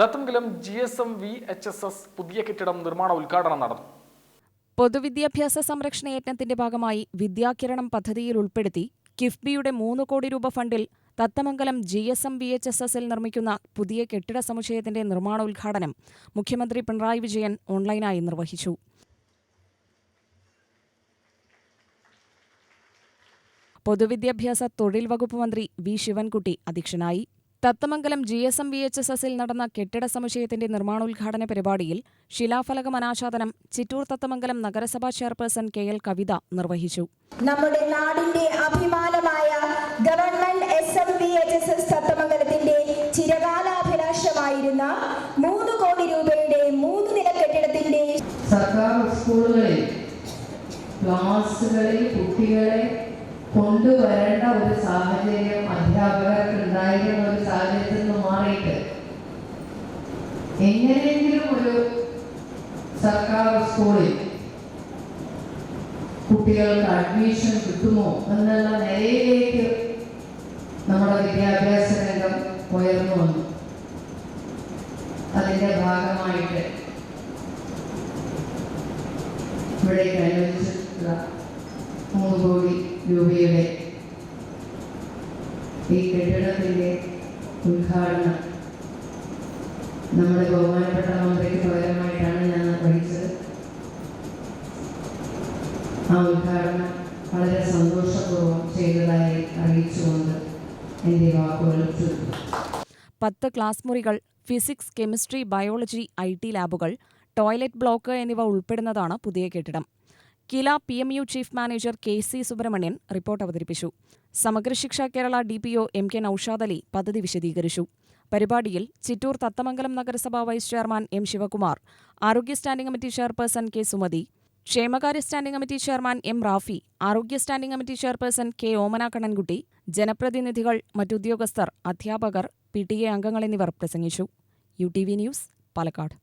Thathamangalam G S M V H S S പുതിയ കെട്ടിടം നിർമ്മാണ ഉദ്ഘാടനം നടന്നു. പൊതുവിദ്യാഭ്യാസ സംരക്ഷണ യജ്ഞത്തിന്റെ ഭാഗമായി വിദ്യാകിരണം പദ്ധതിയിൽ ഉൾപ്പെടുത്തി കിഫ്ബിയുടെ മൂന്ന് കോടി രൂപ ഫണ്ടിൽ Thathamangalam G S M B H S എസിൽ നിർമ്മിക്കുന്ന പുതിയ കെട്ടിട സമുച്ചയത്തിന്റെ നിർമ്മാണോദ്ഘാടനം മുഖ്യമന്ത്രി പിണറായി വിജയൻ ഓൺലൈനായി നിർവഹിച്ചു. പൊതുവിദ്യാഭ്യാസ തൊഴിൽ വകുപ്പ് മന്ത്രി വി ശിവൻകുട്ടി അധ്യക്ഷനായി Thathamangalam G S M B H S എസിൽ നടന്ന കെട്ടിട സമുച്ചയത്തിന്റെ നിർമ്മാണോദ്ഘാടന പരിപാടിയിൽ ശിലാഫലകം അനാച്ഛാദനം ചിറ്റൂർ തത്തമംഗലം നഗരസഭാ ചെയർപേഴ്സൺ കെ എൽ കവിത നിർവഹിച്ചു. നമ്മുടെ നാടിന്റെ അഭിമാനമായ government S M B H S S തത്തമംഗലത്തിന്റെ ചിരകാലാഭിലാഷമായിരുന്ന മൂന്ന് കോടി രൂപയുടെ മൂന്ന് നില കെട്ടിടത്തിന്റെ സർക്കാർ സ്കൂളുകളിൽ ക്ലാസ്സുകളിൽ കുട്ടികളെ കൊണ്ടുവരേണ്ട ഒരു സാഹചര്യം എങ്ങനെയെങ്കിലും ഒരു സർക്കാർ സ്കൂളിൽ കുട്ടികൾക്ക് അഡ്മിഷൻ കിട്ടുമോ എന്നുള്ള നിലയിലേക്ക് നമ്മുടെ വിദ്യാഭ്യാസ രംഗം ഉയർന്നു വന്നു. അതിന്റെ ഭാഗമായിട്ട് ഇവിടേക്ക് അനുവദിച്ചിട്ടുള്ള മൂന്ന് കോടി രൂപയുടെ ഈ കെട്ടിടത്തിന്റെ ഉദ്ഘാടനം നമ്മുടെ ബഹുമാനപ്പെട്ട മന്ത്രിക്ക് പകരമായിട്ടാണ് ഞാൻ നിർവഹിച്ചത്. ആ ഉദ്ഘാടനം വളരെ സന്തോഷപൂർവം ചെയ്തതായി അറിയിച്ചുകൊണ്ട് എന്റെ വാക്കുകൾ പത്ത് ക്ലാസ് മുറികൾ physics chemistry biology I T ലാബുകൾ ടോയ്ലറ്റ് ബ്ലോക്ക് എന്നിവ ഉൾപ്പെടുന്നതാണ് പുതിയ കെട്ടിടം. Kila P M U chief manager K C Subramanian report അവതരിപ്പിച്ചു. Samagra Shiksha Kerala D P O M K Naushad Ali പദ്ധതി വിശദീകരിച്ചു. പരിപാടിയിൽ ചിറ്റൂർ തത്തമംഗലം നഗരസഭാ വൈസ് ചെയർമാൻ എം ശിവകുമാർ ആരോഗ്യ standing committee chairperson K Sumathi ക്ഷേമകാര്യ standing committee chairman M Rafi ആരോഗ്യ standing committee chairperson K Omana Kannankutty ജനപ്രതിനിധികൾ മറ്റുദ്യോഗസ്ഥർ അധ്യാപകർ പി ടി എ അംഗങ്ങൾ എന്നിവർ പ്രസംഗിച്ചു. U T V news Palakkad.